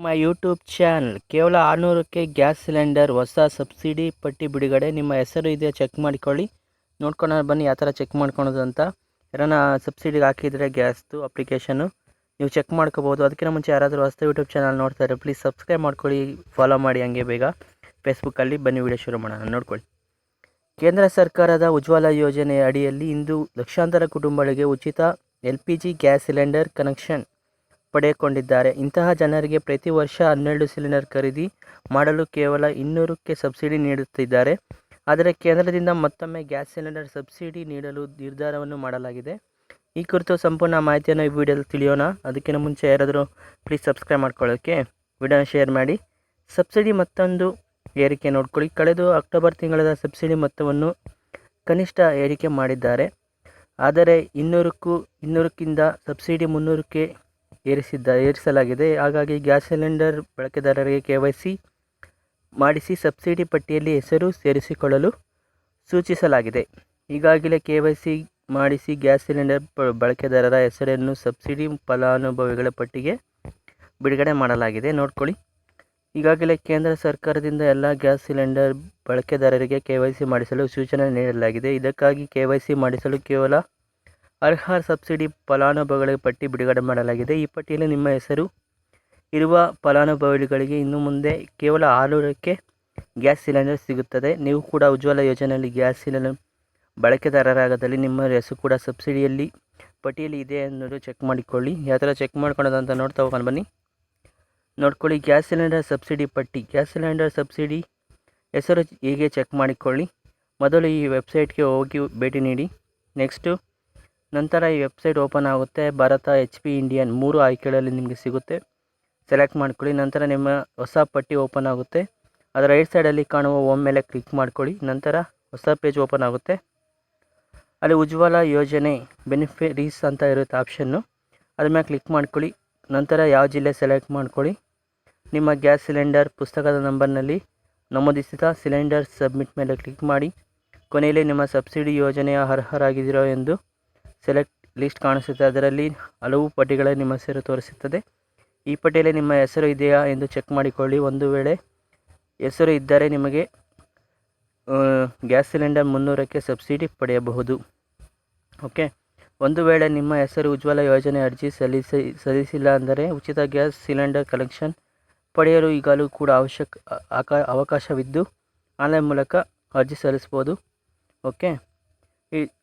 ನಮ್ಮ YouTube channel ಕೇವಲ ಆರುನೂರಕ್ಕೆ ಗ್ಯಾಸ್ ಸಿಲಿಂಡರ್, ಹೊಸ ಸಬ್ಸಿಡಿ, ಪಟ್ಟಿ ಬಿಡುಗಡೆ. ನಿಮ್ಮ ಹೆಸರು ಇದೆಯಾ ಚೆಕ್ ಮಾಡಿಕೊಳ್ಳಿ. ನೋಡ್ಕೊಂಡು ಬನ್ನಿ ಯಾವ ಥರ ಚೆಕ್ ಮಾಡ್ಕೊಳೋದು ಅಂತ. ಯಾರನ್ನ ಸಬ್ಸಿಡಿಗೆ ಹಾಕಿದರೆ ಗ್ಯಾಸ್ದು ಅಪ್ಲಿಕೇಶನ್ನು ನೀವು ಚೆಕ್ ಮಾಡ್ಕೋಬೋದು. ಅದಕ್ಕಿಂತ ಮುಂಚೆ ಯಾರಾದರೂ ಹೊಸ ಯೂಟ್ಯೂಬ್ ಚಾನಲ್ ನೋಡ್ತಾರೆ, ಪ್ಲೀಸ್ ಸಬ್ಸ್ಕ್ರೈಬ್ ಮಾಡ್ಕೊಳ್ಳಿ, ಫಾಲೋ ಮಾಡಿ ಹಂಗೆ ಬೇಗ. ಫೇಸ್ಬುಕ್ಕಲ್ಲಿ ಬನ್ನಿ ವಿಡಿಯೋ ಶುರು ಮಾಡೋಣ, ನೋಡ್ಕೊಳ್ಳಿ. ಕೇಂದ್ರ ಸರ್ಕಾರದ ಉಜ್ವಲ ಯೋಜನೆ ಅಡಿಯಲ್ಲಿ ಇಂದು ಲಕ್ಷಾಂತರ ಕುಟುಂಬಗಳಿಗೆ ಉಚಿತ ಎಲ್ ಗ್ಯಾಸ್ ಸಿಲಿಂಡರ್ ಕನೆಕ್ಷನ್. ಪಡೆದುಕೊಂಡಿದ್ದಾರೆ ಇಂತಹ ಜನರಿಗೆ ಪ್ರತಿ ವರ್ಷ ಹನ್ನೆರಡು ಸಿಲಿಂಡರ್ ಖರೀದಿ ಮಾಡಲು ಕೇವಲ ಇನ್ನೂರಕ್ಕೆ ಸಬ್ಸಿಡಿ ನೀಡುತ್ತಿದ್ದಾರೆ. ಆದರೆ ಕೇಂದ್ರದಿಂದ ಮತ್ತೊಮ್ಮೆ ಗ್ಯಾಸ್ ಸಿಲಿಂಡರ್ ಸಬ್ಸಿಡಿ ನೀಡಲು ನಿರ್ಧಾರವನ್ನು ಮಾಡಲಾಗಿದೆ. ಈ ಕುರಿತು ಸಂಪೂರ್ಣ ಮಾಹಿತಿಯನ್ನು ಈ ವಿಡಿಯೋದಲ್ಲಿ ತಿಳಿಯೋಣ. ಅದಕ್ಕಿಂತ ಮುಂಚೆ ಯಾರಾದರೂ ಪ್ಲೀಸ್ ಸಬ್ಸ್ಕ್ರೈಬ್ ಮಾಡ್ಕೊಳ್ಳೋಕ್ಕೆ ವಿಡಿಯೋನ ಶೇರ್ ಮಾಡಿ. ಸಬ್ಸಿಡಿ ಮತ್ತೊಂದು ಏರಿಕೆ ನೋಡ್ಕೊಳ್ಳಿ. ಕಳೆದು ಅಕ್ಟೋಬರ್ ತಿಂಗಳ ಸಬ್ಸಿಡಿ ಮೊತ್ತವನ್ನು ಕನಿಷ್ಠ ಏರಿಕೆ ಮಾಡಿದ್ದಾರೆ. ಆದರೆ ಇನ್ನೂರಕ್ಕೂ, ಇನ್ನೂರಕ್ಕಿಂತ ಸಬ್ಸಿಡಿ ಮುನ್ನೂರಕ್ಕೆ ಏರಿಸಿದ್ದ, ಏರಿಸಲಾಗಿದೆ. ಹಾಗಾಗಿ ಗ್ಯಾಸ್ ಸಿಲಿಂಡರ್ ಬಳಕೆದಾರರಿಗೆ ಕೆ ವೈ ಸಿ ಮಾಡಿಸಿ ಸಬ್ಸಿಡಿ ಪಟ್ಟಿಯಲ್ಲಿ ಹೆಸರು ಸೇರಿಸಿಕೊಳ್ಳಲು ಸೂಚಿಸಲಾಗಿದೆ. ಈಗಾಗಲೇ ಕೆ ವೈ ಸಿ ಮಾಡಿಸಿ ಗ್ಯಾಸ್ ಸಿಲಿಂಡರ್ ಬಳಕೆದಾರರ ಹೆಸರನ್ನು ಸಬ್ಸಿಡಿ ಫಲಾನುಭವಿಗಳ ಪಟ್ಟಿಗೆ ಬಿಡುಗಡೆ ಮಾಡಲಾಗಿದೆ. ನೋಡ್ಕೊಳ್ಳಿ. ಈಗಾಗಲೇ ಕೇಂದ್ರ ಸರ್ಕಾರದಿಂದ ಎಲ್ಲ ಗ್ಯಾಸ್ ಸಿಲಿಂಡರ್ ಬಳಕೆದಾರರಿಗೆ ಕೆ ವೈ ಸಿ ಮಾಡಿಸಲು ಸೂಚನೆ ನೀಡಲಾಗಿದೆ. ಇದಕ್ಕಾಗಿ ಕೆ ವೈ ಸಿ ಮಾಡಿಸಲು ಕೇವಲ ಅರ್ಹ ಸಬ್ಸಿಡಿ ಫಲಾನುಭವಿಗಳ ಪಟ್ಟಿ ಬಿಡುಗಡೆ ಮಾಡಲಾಗಿದೆ. ಈ ಪಟ್ಟಿಯಲ್ಲಿ ನಿಮ್ಮ ಹೆಸರು, ಇರುವ ಫಲಾನುಭವಿಗಳಿಗೆ ಇನ್ನು ಮುಂದೆ ಕೇವಲ ಆರುನೂರಕ್ಕೆ ಗ್ಯಾಸ್ ಸಿಲಿಂಡರ್ ಸಿಗುತ್ತದೆ. ನೀವು ಕೂಡ ಉಜ್ವಲ ಯೋಜನೆಯಲ್ಲಿ ಗ್ಯಾಸ್ ಸಿಲಿಂಡರ್ ಬಳಕೆದಾರರಾಗದಲ್ಲಿ ನಿಮ್ಮ ಹೆಸರು ಕೂಡ ಸಬ್ಸಿಡಿಯಲ್ಲಿ, ಪಟ್ಟಿಯಲ್ಲಿ ಇದೆ ಅನ್ನೋದು ಚೆಕ್ ಮಾಡಿಕೊಳ್ಳಿ. ಯಾವ ಥರ ಚೆಕ್ ಮಾಡ್ಕೊಳ್ಳೋದು ಅಂತ ನೋಡ್ತಾ ಹೋಗೋಣ, ಬನ್ನಿ. ನೋಡ್ಕೊಳ್ಳಿ, ಗ್ಯಾಸ್ ಸಿಲಿಂಡರ್ ಸಬ್ಸಿಡಿ ಪಟ್ಟಿ. ಗ್ಯಾಸ್ ಸಿಲಿಂಡರ್ ಸಬ್ಸಿಡಿ ಹೆಸರು ಹೀಗೆ ಚೆಕ್ ಮಾಡಿಕೊಳ್ಳಿ? ಮೊದಲು ಈ ವೆಬ್ಸೈಟ್ಗೆ ಹೋಗಿ ಭೇಟಿ ನೀಡಿ. ನೆಕ್ಸ್ಟು ನಂತರ ಈ ವೆಬ್ಸೈಟ್ ಓಪನ್ ಆಗುತ್ತೆ. ಭಾರತ ಎಚ್ ಪಿ ಇಂಡಿಯನ್ ಮೂರು ಆಯ್ಕೆಗಳಲ್ಲಿ ನಿಮಗೆ ಸಿಗುತ್ತೆ. ಸೆಲೆಕ್ಟ್ ಮಾಡ್ಕೊಳ್ಳಿ. ನಂತರ ನಿಮ್ಮ ಹೊಸ ಪಟ್ಟಿ ಓಪನ್ ಆಗುತ್ತೆ. ಅದರ ರೈಟ್ ಸೈಡಲ್ಲಿ ಕಾಣುವ ಓಮ್ ಮೇಲೆ ಕ್ಲಿಕ್ ಮಾಡ್ಕೊಳ್ಳಿ. ನಂತರ ಹೊಸ ಪೇಜ್ ಓಪನ್ ಆಗುತ್ತೆ. ಅಲ್ಲಿ ಉಜ್ವಲ ಯೋಜನೆ ಬೆನಿಫಿಟರೀಸ್ ಅಂತ ಇರುತ್ತೆ ಆಪ್ಷನ್ನು ಅದ್ರ ಮೇಲೆ ಕ್ಲಿಕ್ ಮಾಡ್ಕೊಳ್ಳಿ. ನಂತರ ಯಾವ ಜಿಲ್ಲೆ ಸೆಲೆಕ್ಟ್ ಮಾಡ್ಕೊಳ್ಳಿ. ನಿಮ್ಮ ಗ್ಯಾಸ್ ಸಿಲಿಂಡರ್ ಪುಸ್ತಕದ ನಂಬರ್ನಲ್ಲಿ ನಮೂದಿಸಿದ ಸಿಲಿಂಡರ್ ಸಬ್ಮಿಟ್ ಮೇಲೆ ಕ್ಲಿಕ್ ಮಾಡಿ. ಕೊನೆಯಲ್ಲಿ ನಿಮ್ಮ ಸಬ್ಸಿಡಿ ಯೋಜನೆಯ ಅರ್ಹರಾಗಿದ್ದೀರೋ ಎಂದು ಸೆಲೆಕ್ಟ್ ಲಿಸ್ಟ್ ಕಾಣಿಸುತ್ತೆ. ಅದರಲ್ಲಿ ಹಲವು ಪಟ್ಟಿಗಳ ನಿಮ್ಮ ಹೆಸರು ತೋರಿಸುತ್ತದೆ. ಈ ಪಟ್ಟಿಯಲ್ಲಿ ನಿಮ್ಮ ಹೆಸರು ಇದೆಯಾ ಎಂದು ಚೆಕ್ ಮಾಡಿಕೊಳ್ಳಿ. ಒಂದು ವೇಳೆ ಹೆಸರು ಇದ್ದರೆ ನಿಮಗೆ ಗ್ಯಾಸ್ ಸಿಲಿಂಡರ್ ಮುನ್ನೂರಕ್ಕೆ ಸಬ್ಸಿಡಿ ಪಡೆಯಬಹುದು. ಓಕೆ? ಒಂದು ವೇಳೆ ನಿಮ್ಮ ಹೆಸರು ಉಜ್ವಲ ಯೋಜನೆ ಅರ್ಜಿ ಸಲ್ಲಿಸಿ, ಸಲ್ಲಿಸಿಲ್ಲ ಅಂದರೆ ಉಚಿತ ಗ್ಯಾಸ್ ಸಿಲಿಂಡರ್ ಕಲೆಕ್ಷನ್ ಪಡೆಯಲು ಈಗಲೂ ಕೂಡ ಅವಶ್ಯಕ ಅವಕಾಶವಿದ್ದು ಆನ್ಲೈನ್ ಮೂಲಕ ಅರ್ಜಿ ಸಲ್ಲಿಸ್ಬೋದು ಓಕೆ?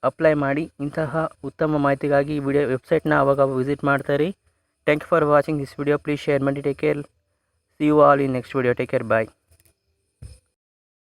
ಅಪ್ಲೈ ಮಾಡಿ ಇಂತಹ ಉತ್ತಮ ಮಾಹಿತಿಗಾಗಿ ಈ ವಿಡಿಯೋ ವೆಬ್ಸೈಟ್ನ ಅವಾಗ visit ಮಾಡ್ತಾಯಿರಿ thank you for watching this video please share ಮಾಡಿ take care see you all in next video take care bye